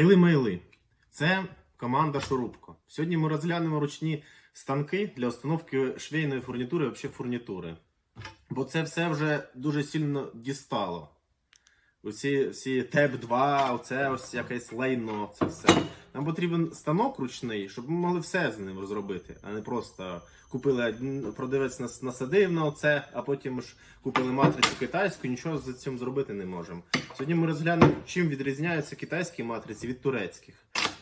Хайли майли. Це команда Шурупко. Сьогодні ми розглянемо ручні станки для установки швейної фурнітури, взагалі фурнітури. Бо це все вже дуже сильно дістало. Оці всі ТЕП-2, оце ось якесь лайно, це все. Нам потрібен станок ручний, щоб ми могли все з ним розробити, а не просто купили продавець нас насадив на оце, а потім ж купили матрицю китайську, нічого з цим зробити не можемо. Сьогодні ми розглянемо, чим відрізняються китайські матриці від турецьких.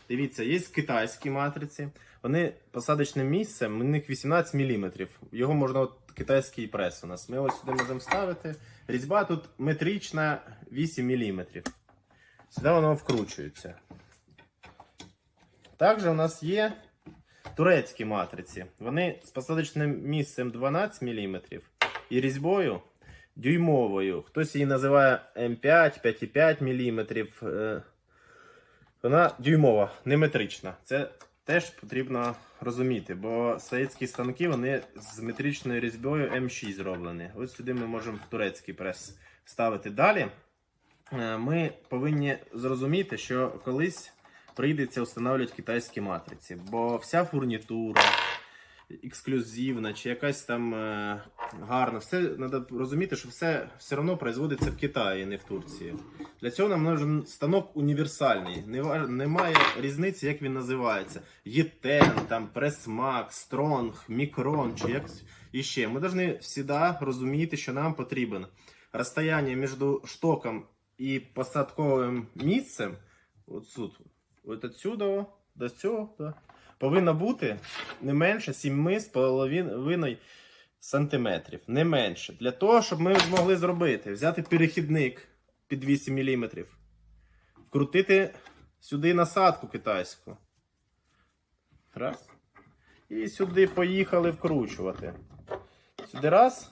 Дивіться, є китайські матриці. Вони посадочним місцем, у них 18 мм. Його можна от китайський прес у нас. Ми ось сюди можемо ставити. Різьба тут метрична 8 мм. Сюди воно вкручується. Також у нас є турецькі матриці. Вони з посадочним місцем 12 мм і різьбою дюймовою. Хтось її називає М5, 5,5 мм. Вона дюймова, не метрична. Це теж потрібно розуміти, бо совєтські станки вони з метричною різьбою М6 зроблені. Ось сюди ми можемо турецький прес ставити далі. Е, Ми повинні зрозуміти, що колись прийдеться встановлювати китайські матриці, бо вся фурнітура ексклюзивна чи якась там е, гарна, все треба розуміти, що все все одно производиться в Китаї, не в Турції. Для цього нам нужен станок універсальний. Не Немає різниці, як він називається. Єтен, там пресмак, стронг, мікрон чи як іще. Ми повинні завжди розуміти, що нам потрібен розстояння між штоком і посадковим місцем. От тут, от отсюда до цього. Да, повинно бути не менше 7,5 сантиметрів. Не менше. Для того, щоб ми змогли зробити, взяти перехідник під 8 мм, вкрутити сюди насадку китайську. Раз. І сюди поїхали вкручувати. Сюди раз.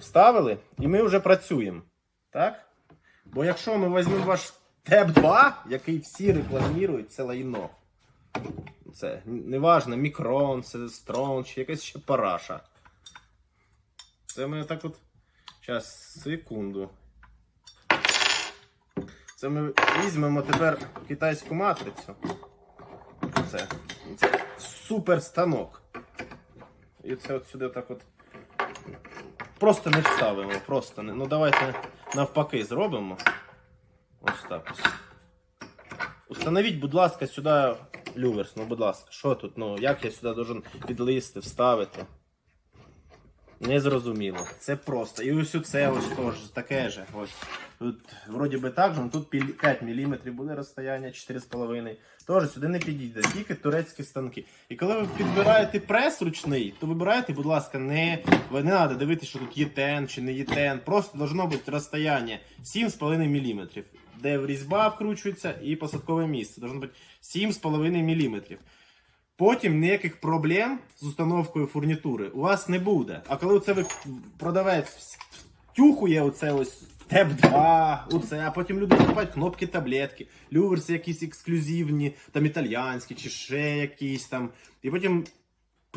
Вставили, і ми вже працюємо. Так? Бо якщо ми візьмемо ваш ТЕП-2, який всі рекламують, це лайно. Це неважно, мікрон, це строн, чи якась ще параша. Це ми так от. Зараз, секунду. Це ми візьмемо тепер китайську матрицю. Це, це супер станок. І це от сюди так от. Просто не вставимо, просто не. Ну давайте навпаки зробимо. Ось так. Установіть, будь ласка, сюди люверс, ну будь ласка, що тут? Ну, як я сюди должен підлисти, вставити? Незрозуміло. Це просто. І ось це ось теж таке же. Ось. Тут вроді би так же, ну тут піль- 5 мм буде розстояння, 4,5. Тож сюди не підійде, тільки турецькі станки. І коли ви підбираєте прес ручний, то вибирайте, будь ласка, не, ви не треба дивитися, що тут єтен чи не єтен. Просто должно бути розстояння 7,5 мм, де різьба вкручується і посадкове місце. Должно бути 7,5 мм. Потім ніяких проблем з установкою фурнітури у вас не буде. А коли це ви продавець тюхує оце ось ТЕП-2, оце, а потім люди купують кнопки таблетки, люверси якісь ексклюзивні, там італіянські чи ще якісь там. І потім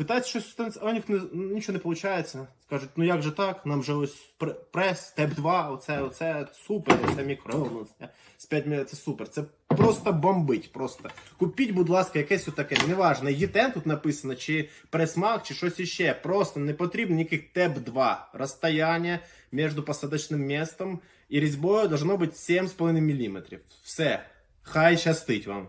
питають щось, а них нічого не виходить. Скажуть, ну як же так? Нам же ось прес, ТЕП-2, оце, оце супер, оце мікрон, оце з 5 мм, це супер. Це просто бомбить. Просто. Купіть, будь ласка, якесь отаке, неважно, єтен тут написано, чи пресмак, чи щось іще. Просто не потрібно ніяких ТЕП-2. Розстояння між посадочним містом і різьбою должно бути 7,5 мм. Все. Хай щастить вам.